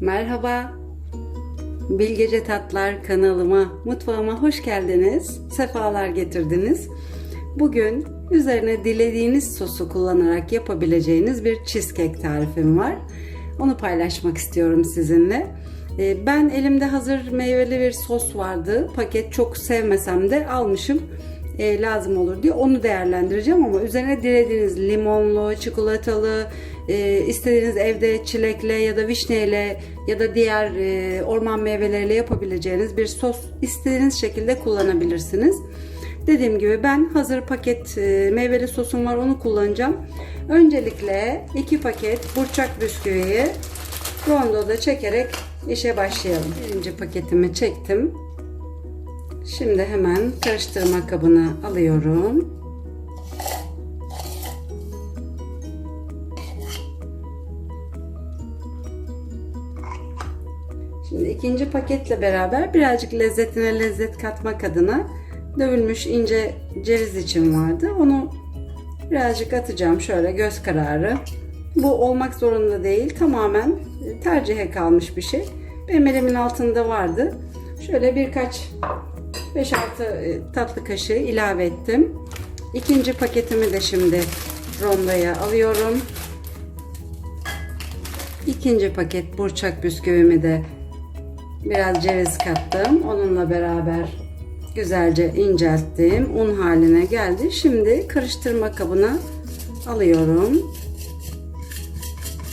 Merhaba. Bilgece Tatlar kanalıma, mutfağıma hoş geldiniz. Sefalar getirdiniz. Bugün üzerine dilediğiniz sosu kullanarak yapabileceğiniz bir cheesecake tarifim var. Onu paylaşmak istiyorum sizinle. Ee, Ben elimde hazır meyveli bir sos vardı. Paket çok sevmesem de almışım e, lazım olur diye onu değerlendireceğim ama üzerine dilediğiniz limonlu, çikolatalı, e, istediğiniz evde çilekle ya da vişneyle ya da diğer e, orman meyveleriyle yapabileceğiniz bir sos istediğiniz şekilde kullanabilirsiniz. Dediğim gibi ben hazır paket e, meyveli sosum var onu kullanacağım. Öncelikle 2 paket burçak bisküviyi rondoda çekerek işe başlayalım. Birinci paketimi çektim. Şimdi hemen karıştırma kabına alıyorum. İkinci paketle beraber birazcık lezzetine lezzet katmak adına dövülmüş ince ceviz için vardı. Onu birazcık atacağım şöyle göz kararı. Bu olmak zorunda değil. Tamamen tercihe kalmış bir şey. Benim elimin altında vardı. Şöyle birkaç 5-6 tatlı kaşığı ilave ettim. İkinci paketimi de şimdi rondoya alıyorum. İkinci paket burçak bisküvimi de biraz ceviz kattım. Onunla beraber güzelce incelttim. Un haline geldi. Şimdi karıştırma kabına alıyorum.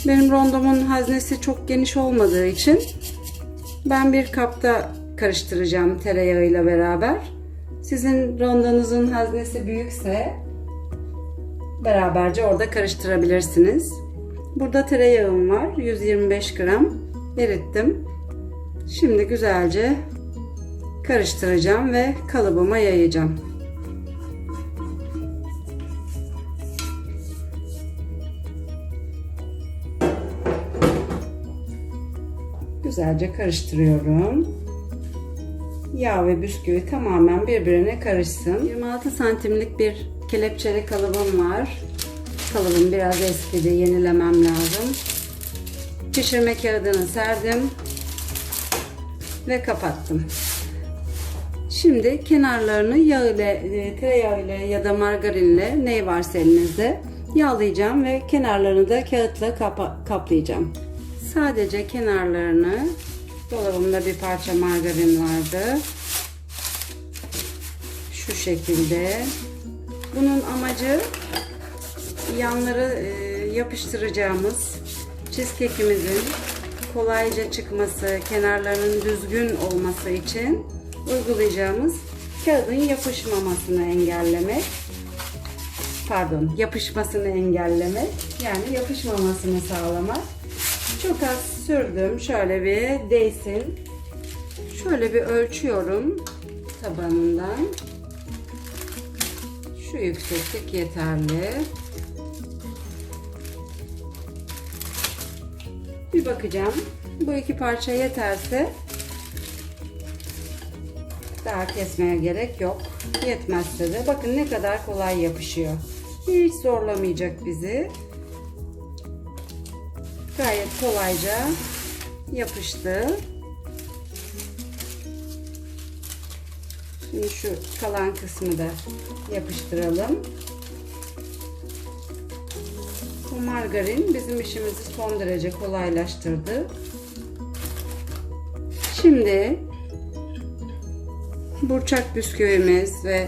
Benim rondomun haznesi çok geniş olmadığı için ben bir kapta karıştıracağım tereyağıyla beraber. Sizin rondonuzun haznesi büyükse beraberce orada karıştırabilirsiniz. Burada tereyağım var. 125 gram erittim. Şimdi güzelce karıştıracağım ve kalıbıma yayacağım. Güzelce karıştırıyorum. Yağ ve bisküvi tamamen birbirine karışsın. 26 santimlik bir kelepçeli kalıbım var. Kalıbım biraz eskidi, yenilemem lazım. Pişirme kağıdını serdim ve kapattım. Şimdi kenarlarını yağ ile, e, tereyağı ile ya da margarinle ne varsa elinizde yağlayacağım ve kenarlarını da kağıtla kapa- kaplayacağım. Sadece kenarlarını dolabımda bir parça margarin vardı. Şu şekilde. Bunun amacı yanları e, yapıştıracağımız cheesecake'imizin kolayca çıkması, kenarlarının düzgün olması için uygulayacağımız kağıdın yapışmamasını engellemek. Pardon, yapışmasını engellemek. Yani yapışmamasını sağlamak. Çok az sürdüm. Şöyle bir değsin. Şöyle bir ölçüyorum tabanından. Şu yükseklik yeterli. Bir bakacağım. Bu iki parça yeterse daha kesmeye gerek yok. Yetmezse de bakın ne kadar kolay yapışıyor. Hiç zorlamayacak bizi. Gayet kolayca yapıştı. Şimdi şu kalan kısmı da yapıştıralım. Margarin bizim işimizi son derece kolaylaştırdı. Şimdi burçak bisküvimiz ve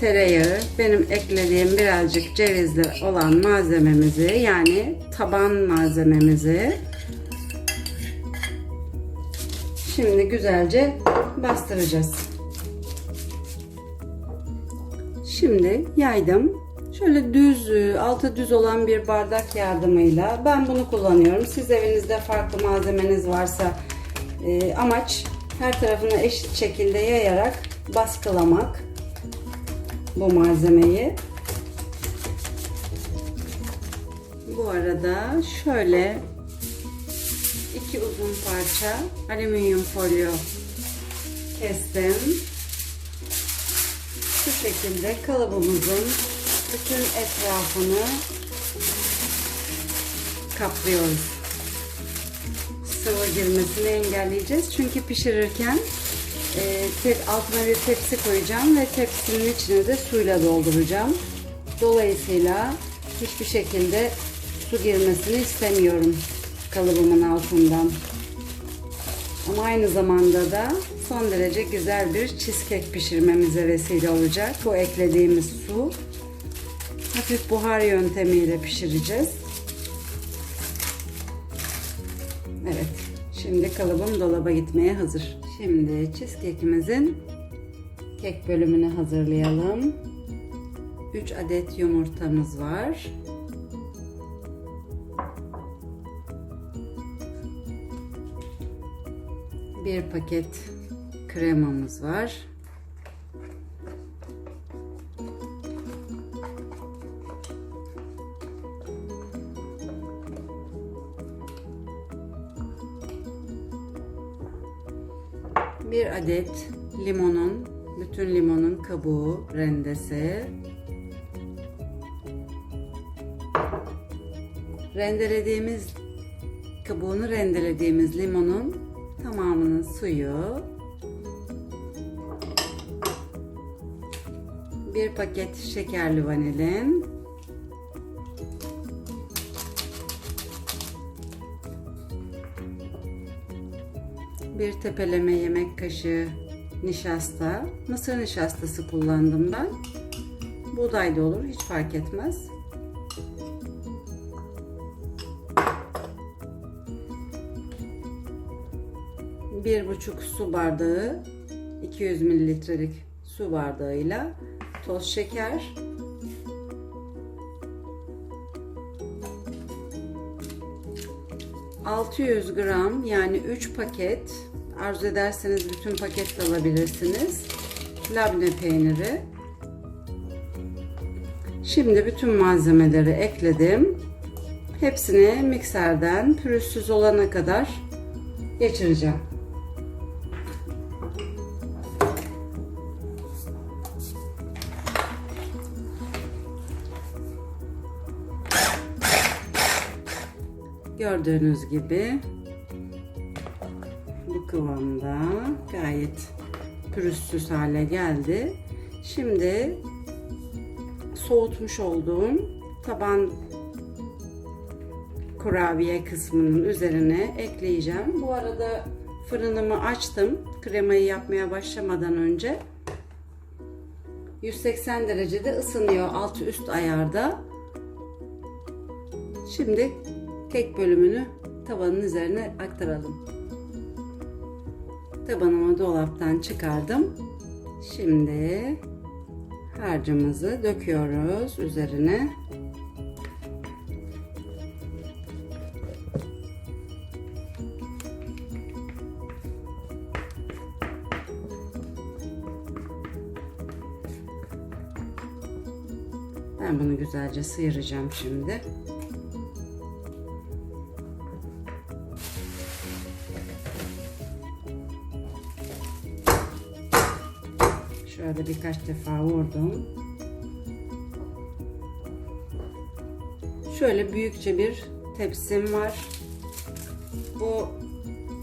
tereyağı, benim eklediğim birazcık cevizli olan malzememizi yani taban malzememizi şimdi güzelce bastıracağız. Şimdi yaydım. Şöyle düz, altı düz olan bir bardak yardımıyla ben bunu kullanıyorum. Siz evinizde farklı malzemeniz varsa e, amaç her tarafına eşit şekilde yayarak baskılamak bu malzemeyi. Bu arada şöyle iki uzun parça alüminyum folyo kestim. Şu şekilde kalıbımızın bütün etrafını kaplıyoruz. Sıvı girmesini engelleyeceğiz. Çünkü pişirirken e, te- altına bir tepsi koyacağım ve tepsinin içine de suyla dolduracağım. Dolayısıyla hiçbir şekilde su girmesini istemiyorum kalıbımın altından. Ama aynı zamanda da son derece güzel bir cheesecake pişirmemize vesile olacak. Bu eklediğimiz su hafif buhar yöntemiyle pişireceğiz. Evet. Şimdi kalıbım dolaba gitmeye hazır. Şimdi cheesecake'imizin kek bölümünü hazırlayalım. 3 adet yumurtamız var. Bir paket kremamız var. Bir adet limonun, bütün limonun kabuğu rendesi. Rendelediğimiz kabuğunu rendelediğimiz limonun tamamının suyu. Bir paket şekerli vanilin. Bir tepeleme yemek kaşığı nişasta. Mısır nişastası kullandım ben. Buğday da olur hiç fark etmez. Bir buçuk su bardağı 200 mililitrelik su bardağıyla toz şeker ...600 gram yani 3 paket... ...arzu ederseniz bütün paket de alabilirsiniz... ...labne peyniri... ...şimdi bütün malzemeleri ekledim... ...hepsini mikserden pürüzsüz olana kadar... ...geçireceğim... Gördüğünüz gibi bu kıvamda gayet pürüzsüz hale geldi. Şimdi soğutmuş olduğum taban kurabiye kısmının üzerine ekleyeceğim. Bu arada fırınımı açtım. Kremayı yapmaya başlamadan önce 180 derecede ısınıyor altı üst ayarda. Şimdi kek bölümünü tavanın üzerine aktaralım. Tabanımı dolaptan çıkardım. Şimdi harcımızı döküyoruz üzerine. Ben bunu güzelce sıyıracağım şimdi. Şöyle birkaç defa vurdum. Şöyle büyükçe bir tepsim var. Bu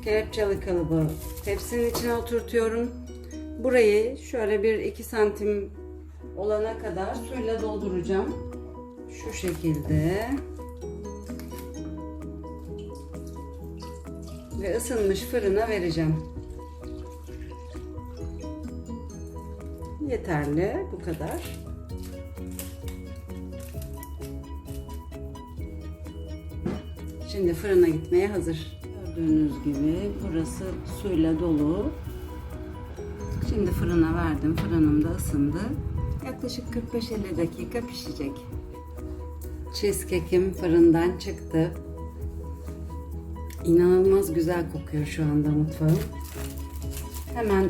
kelepçeli kalıbı tepsinin içine oturtuyorum. Burayı şöyle bir 2 santim olana kadar suyla dolduracağım. Şu şekilde. Ve ısınmış fırına vereceğim. Yeterli bu kadar. Şimdi fırına gitmeye hazır. Gördüğünüz gibi burası suyla dolu. Şimdi fırına verdim. Fırınım da ısındı. Yaklaşık 45-50 dakika pişecek. Cheesecake'im fırından çıktı. İnanılmaz güzel kokuyor şu anda mutfağım. Hemen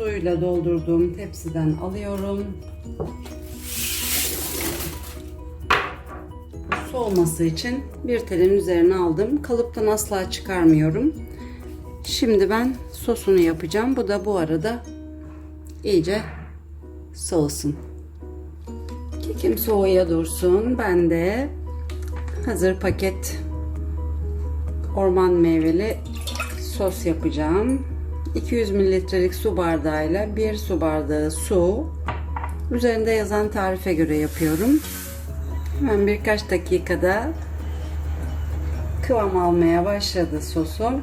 suyla doldurduğum tepsiden alıyorum. Soğuması için bir telin üzerine aldım. Kalıptan asla çıkarmıyorum. Şimdi ben sosunu yapacağım. Bu da bu arada iyice soğusun. Kekim soğuya dursun. Ben de hazır paket orman meyveli sos yapacağım. 200 mililitrelik su bardağıyla 1 su bardağı su. Üzerinde yazan tarife göre yapıyorum. Hemen birkaç dakikada kıvam almaya başladı sosum.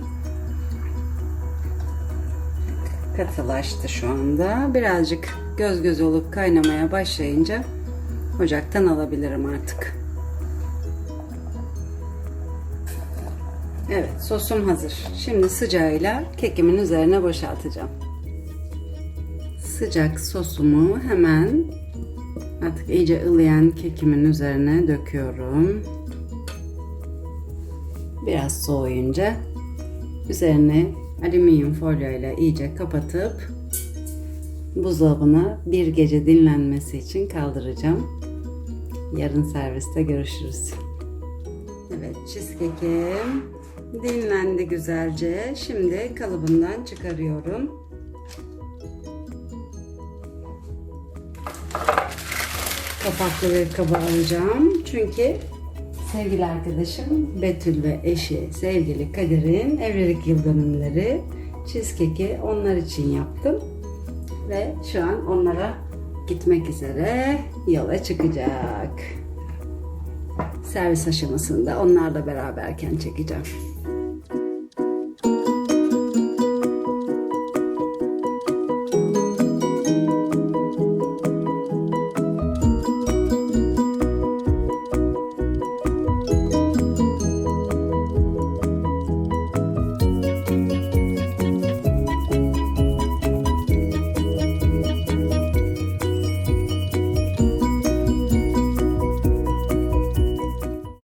Katılaştı şu anda. Birazcık göz göz olup kaynamaya başlayınca ocaktan alabilirim artık. Evet sosum hazır. Şimdi sıcağıyla kekimin üzerine boşaltacağım. Sıcak sosumu hemen artık iyice ılıyan kekimin üzerine döküyorum. Biraz soğuyunca üzerine alüminyum folyo ile iyice kapatıp buzdolabına bir gece dinlenmesi için kaldıracağım. Yarın serviste görüşürüz. Evet cheesecake'im dinlendi güzelce. Şimdi kalıbından çıkarıyorum. Kapaklı bir kaba alacağım. Çünkü sevgili arkadaşım Betül ve eşi sevgili Kadir'in evlilik yıl dönümleri cheesecake'i onlar için yaptım. Ve şu an onlara gitmek üzere yola çıkacak servis aşamasında onlarla beraberken çekeceğim.